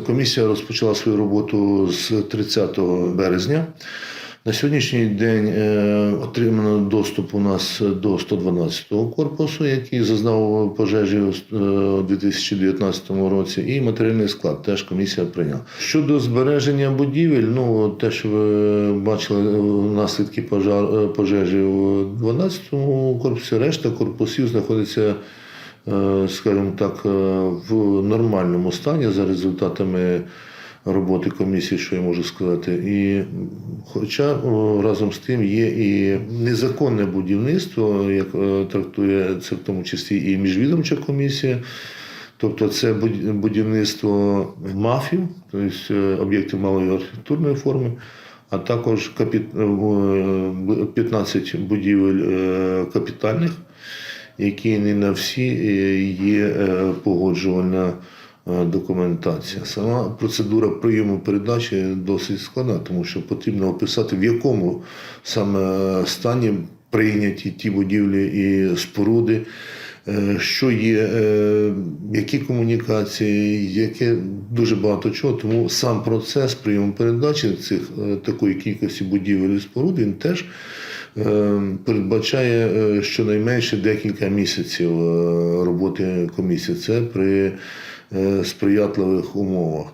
Комісія розпочала свою роботу з 30 березня. На сьогоднішній день е, отримано доступ у нас до 112-го корпусу, який зазнав пожежі е, у 2019 році, і матеріальний склад теж комісія прийняла. Щодо збереження будівель, ну те, що ви бачили е, наслідки е, пожежі у 12-му корпусі, решта корпусів знаходиться е, скажімо так, е, в нормальному стані за результатами роботи комісії, що я можу сказати. І хоча разом з тим є і незаконне будівництво, як е, трактує це в тому числі і міжвідомча комісія. Тобто це будівництво мафів, тобто е, об'єктів малої архітектурної форми, а також е, 15 будівель е, капітальних, які не на всі е, є е, погоджувальна е, документація. Сама процедура прийому передачі досить складна, тому що потрібно описати, в якому саме стані прийняті ті будівлі і споруди. Що є, які комунікації, яке дуже багато чого. Тому сам процес прийому передачі цих такої кількості будівель і споруд він теж передбачає е, щонайменше декілька місяців е, роботи комісії. Це при е, сприятливих умовах.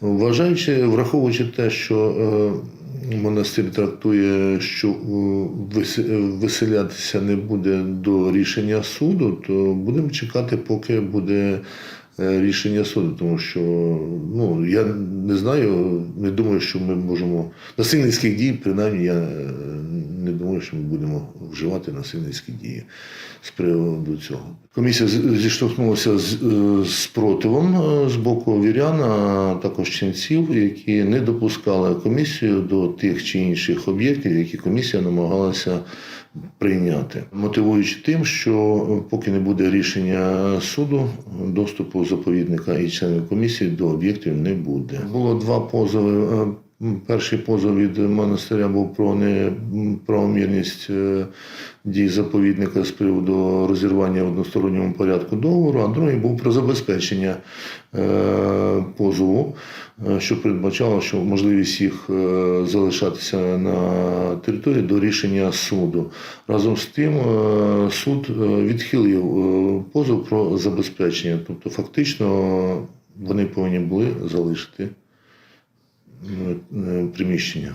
Вважаючи, враховуючи те, що е, монастир трактує, що е, виселятися не буде до рішення суду, то будемо чекати, поки буде е, рішення суду, тому що ну, я не знаю, не думаю, що ми можемо насильницьких дій, принаймні я е, думаю, що ми будемо вживати насильницькі дії з приводу цього. Комісія зіштовхнулася з, е, спротивом е, з боку вірян, а також ченців, які не допускали комісію до тих чи інших об'єктів, які комісія намагалася прийняти, мотивуючи тим, що поки не буде рішення суду, доступу заповідника і членів комісії до об'єктів не буде. Було два позови. Перший позов від монастиря був про неправомірність е, дій заповідника з приводу розірвання в односторонньому порядку договору, а другий був про забезпечення е, позову, е, що передбачало, що можливість їх залишатися на території до рішення суду. Разом з тим суд відхилив позов про забезпечення. Тобто, фактично, вони повинні були залишити приміщення.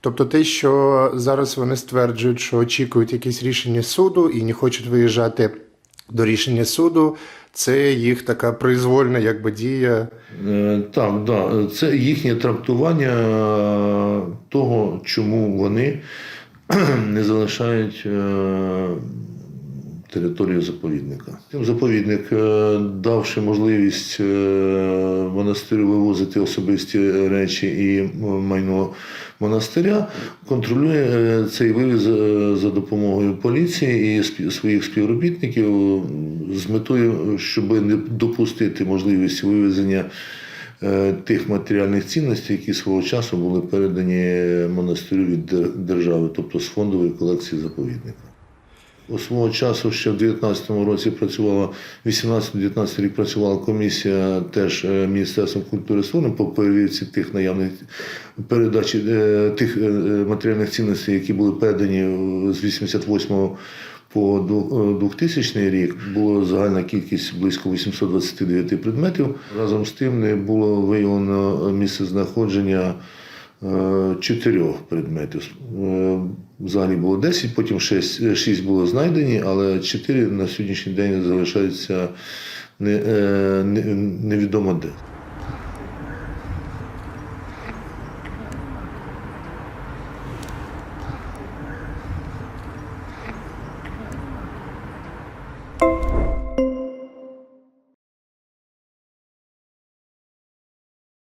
Тобто те, що зараз вони стверджують, що очікують якісь рішення суду і не хочуть виїжджати до рішення суду, це їх така произвольна якби дія. Е, Так, да. це їхнє трактування е, того, чому вони не залишають е, територію заповідника. Заповідник, е, давши можливість е, монастирю вивозити особисті речі і майно монастиря, контролює е, цей вивіз е, за допомогою поліції і своїх співробітників з метою, щоб не допустити можливість вивезення е, тих матеріальних цінностей, які свого часу були передані монастирю від держави, тобто з фондової колекції заповідника. Свого часу ще в 19-му році працювала 18-19 рік працювала комісія теж е, Міністерством культури і по перевірці тих наявних передачі е, тих е, матеріальних цінностей, які були передані з 88 по ду- е, 2000 рік. Було загальна кількість близько 829 предметів. Разом з тим не було виявлено місце знаходження чотирьох предметів. Е, Взагалі було 10, потім 6, 6 було знайдені, але 4 на сьогоднішній день залишаються не, е, не, невідомо де.